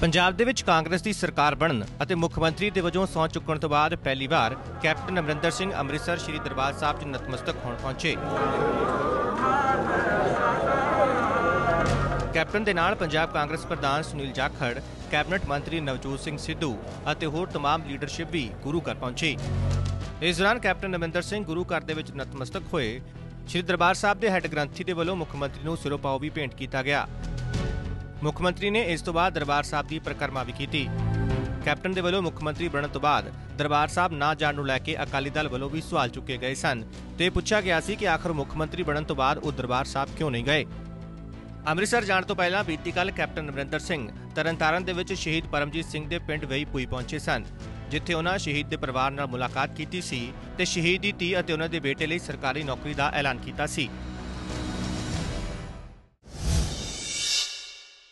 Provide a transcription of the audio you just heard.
ਪੰਜਾਬ ਦੇ ਵਿੱਚ ਕਾਂਗਰਸ ਦੀ ਸਰਕਾਰ ਬਣਨ ਅਤੇ ਮੁੱਖ ਮੰਤਰੀ ਦੇ ਵਜੋਂ ਸਹੁੰ ਚੁੱਕਣ ਤੋਂ ਬਾਅਦ ਪਹਿਲੀ ਵਾਰ ਕੈਪਟਨ ਅਮਰਿੰਦਰ ਸਿੰਘ ਅੰਮ੍ਰਿਤਸਰ ਸ੍ਰੀ ਦਰਬਾਰ ਸਾਹਿਬ 'ਚ ਨਤਮਸਤਕ ਹੋਣ ਪਹੁੰਚੇ ਕੈਪਟਨ ਦੇ ਨਾਲ ਪੰਜਾਬ ਕਾਂਗਰਸ ਪ੍ਰਧਾਨ ਸੁਨੀਲ ਜਾਖੜ ਕੈਬਨਿਟ ਮੰਤਰੀ ਨਵਜੋਤ ਸਿੰਘ ਸਿੱਧੂ ਅਤੇ ਹੋਰ तमाम ਲੀਡਰਸ਼ਿਪ ਵੀ ਗੁਰੂ ਘਰ ਪਹੁੰਚੀ ਇਸ ਦੌਰਾਨ ਕੈਪਟਨ ਅਮਰਿੰਦਰ ਸਿੰਘ ਗੁਰੂ ਘਰ ਦੇ ਵਿੱਚ ਨਤਮਸਤਕ ਹੋਏ ਸ੍ਰੀ ਦਰਬਾਰ ਸਾਹਿਬ ਦੇ ਹੈੱਡ ਗ੍ਰੰਥੀ ਦੇ ਵੱਲੋਂ ਮੁੱਖ ਮੰਤਰੀ ਨੂੰ ਸਿਰੋਪਾਓ ਵੀ ਭੇਂਟ ਕੀਤਾ ਗਿਆ ਮੁੱਖ ਮੰਤਰੀ ਨੇ ਇਸ ਤੋਂ ਬਾਅਦ ਦਰਬਾਰ ਸਾਹਿਬ ਦੀ ਪ੍ਰਕਰਮਾ ਵੀ ਕੀਤੀ। ਕੈਪਟਨ ਦੇ ਵੱਲੋਂ ਮੁੱਖ ਮੰਤਰੀ ਬਣਨ ਤੋਂ ਬਾਅਦ ਦਰਬਾਰ ਸਾਹਿਬ ਨਾ ਜਾਣ ਨੂੰ ਲੈ ਕੇ ਅਕਾਲੀ ਦਲ ਵੱਲੋਂ ਵੀ ਸਵਾਲ ਚੁੱਕੇ ਗਏ ਸਨ ਤੇ ਪੁੱਛਿਆ ਗਿਆ ਸੀ ਕਿ ਆਖਰ ਮੁੱਖ ਮੰਤਰੀ ਬਣਨ ਤੋਂ ਬਾਅਦ ਉਹ ਦਰਬਾਰ ਸਾਹਿਬ ਕਿਉਂ ਨਹੀਂ ਗਏ। ਅੰਮ੍ਰਿਤਸਰ ਜਾਣ ਤੋਂ ਪਹਿਲਾਂ ਬੀਤੀ ਕੱਲ ਕੈਪਟਨ ਅਮਰਿੰਦਰ ਸਿੰਘ ਤਰਨਤਾਰਨ ਦੇ ਵਿੱਚ ਸ਼ਹੀਦ ਪਰਮਜੀਤ ਸਿੰਘ ਦੇ ਪਿੰਡ ਵਈ ਪੂਈ ਪਹੁੰਚੇ ਸਨ, ਜਿੱਥੇ ਉਹਨਾਂ ਸ਼ਹੀਦ ਦੇ ਪਰਿਵਾਰ ਨਾਲ ਮੁਲਾਕਾਤ ਕੀਤੀ ਸੀ ਤੇ ਸ਼ਹੀਦ ਦੀ ਧੀ ਅਤੇ ਉਹਨਾਂ ਦੇ ਬੇਟੇ ਲਈ ਸਰਕਾਰੀ ਨੌਕਰੀ ਦਾ ਐਲਾਨ ਕੀਤਾ ਸੀ।